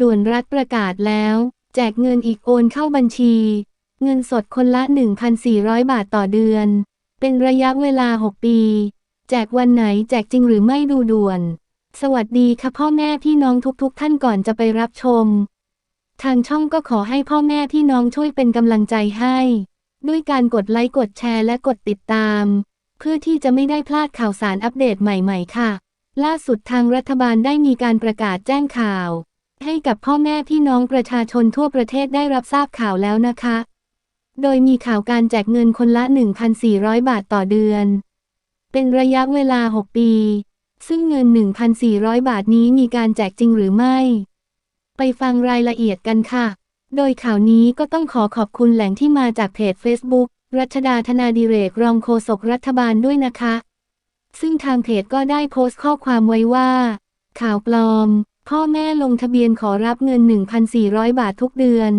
ด่วนรัฐประกาศแล้ว แจกเงินอีกโอนเข้าบัญชี เงินสดคนละ 1,400 บาทต่อเดือน เป็นระยะเวลา 6 ปี แจกวันไหนแจกจริงหรือไม่ดูด่วน สวัสดีค่ะพ่อแม่พี่น้องทุกๆท่านก่อนจะไปรับชม ทางช่องก็ขอให้พ่อแม่พี่น้องช่วยเป็นกำลังใจให้ ด้วยการกดไลค์กดแชร์และกดติดตาม เพื่อที่จะไม่ได้พลาดข่าวสารอัปเดตใหม่ ๆ ค่ะ ล่าสุดทางรัฐบาลได้มีการประกาศแจ้งข่าว ให้กับพ่อแม่พี่น้องประชาชนทั่วประเทศได้รับทราบข่าวแล้วนะคะ โดยมีข่าวการแจกเงินคนละ 1,400 บาทต่อเดือน เป็นระยะเวลา 6 ปี ซึ่งเงิน 1,400 บาทนี้มีการแจกจริงหรือไม่ ไปฟังรายละเอียดกันค่ะ โดยข่าวนี้ก็ต้องขอขอบคุณแหล่งที่มาจากเพจ Facebook รัชดาธนาดิเรกรองโฆษกรัฐบาลด้วยนะคะ ซึ่งทางเพจก็ได้โพสต์ข้อความไว้ว่า ข่าวปลอม พ่อแม่ลงทะเบียนขอรับเงิน 1,400 บาททุกเดือน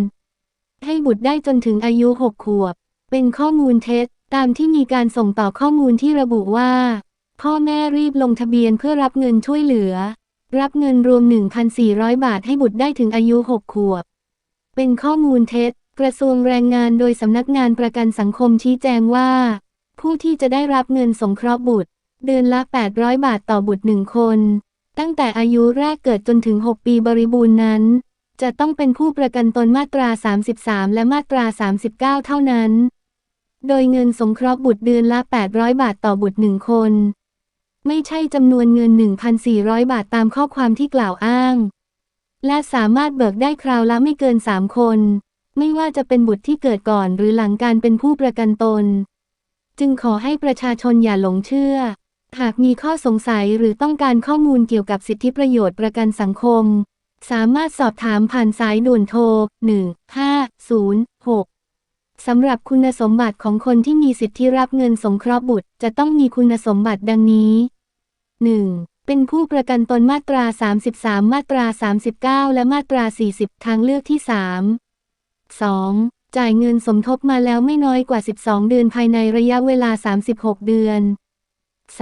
ให้บุตรได้จนถึงอายุ 6 ขวบ เป็นข้อมูลเท็จ ตามที่มีการส่งต่อข้อมูลที่ระบุว่า พ่อแม่รีบลงทะเบียนเพื่อรับเงินช่วยเหลือ รับเงินรวม 1,400 บาทให้บุตรได้ถึงอายุ 6 ขวบ เป็นข้อมูลเท็จ กระทรวงแรงงานโดยสำนักงานประกันสังคมชี้แจงว่า ผู้ที่จะได้รับเงินสงเคราะห์บุตร เดือนละ 800 บาทต่อบุตรหนึ่งคน ตั้งแต่อายุแรกเกิดจนถึง 6 ปีบริบูรณ์นั้น จะต้องเป็นผู้ประกันตนมาตรา 33 และมาตรา 39 เท่านั้น โดยเงินสงเคราะห์บุตรเดือนละ 800 บาทต่อบุตรหนึ่งคน ไม่ใช่จำนวนเงิน 1,400 บาทตามข้อความที่กล่าวอ้าง และสามารถเบิกได้คราวละไม่เกิน 3 คน ไม่ว่าจะเป็นบุตรที่เกิดก่อนหรือหลังการเป็นผู้ประกันตน จึงขอให้ประชาชนอย่าหลงเชื่อ หากมีข้อสงสัยหรือต้องการข้อมูลเกี่ยวกับสิทธิประโยชน์ประกันสังคม สามารถสอบถามผ่านสายด่วนโทร 1506 สำหรับคุณสมบัติของคนที่มีสิทธิรับเงินสงเคราะห์บุตร จะต้องมีคุณสมบัติดังนี้ 1. เป็นผู้ประกันตนมาตรา 33 มาตรา 39 และมาตรา 40 ทางเลือกที่ 3 2. จ่ายเงินสมทบมาแล้วไม่น้อยกว่า 12 เดือนภายในระยะเวลา 36 เดือน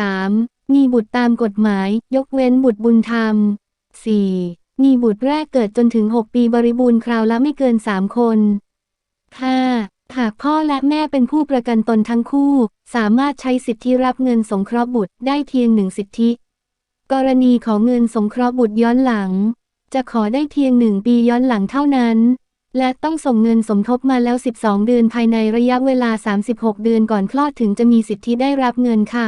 3. มีบุตรตามกฎหมาย ยกเว้นบุตรบุญธรรม 4. มีบุตรแรกเกิดจนถึง 6 ปีบริบูรณ์คราวละไม่เกิน 3 คน 5. หากพ่อและแม่เป็นผู้ประกันตนทั้งคู่ สามารถใช้สิทธิรับเงินสงเคราะห์บุตรได้เพียงหนึ่งสิทธิ กรณีของเงินสงเคราะห์บุตรย้อนหลัง จะขอได้เพียงหนึ่งปีย้อนหลังเท่านั้น และต้องส่งเงินสมทบมาแล้ว 12 เดือนภายในระยะเวลา 36 เดือนก่อนคลอดถึงจะมีสิทธิได้รับเงินค่ะ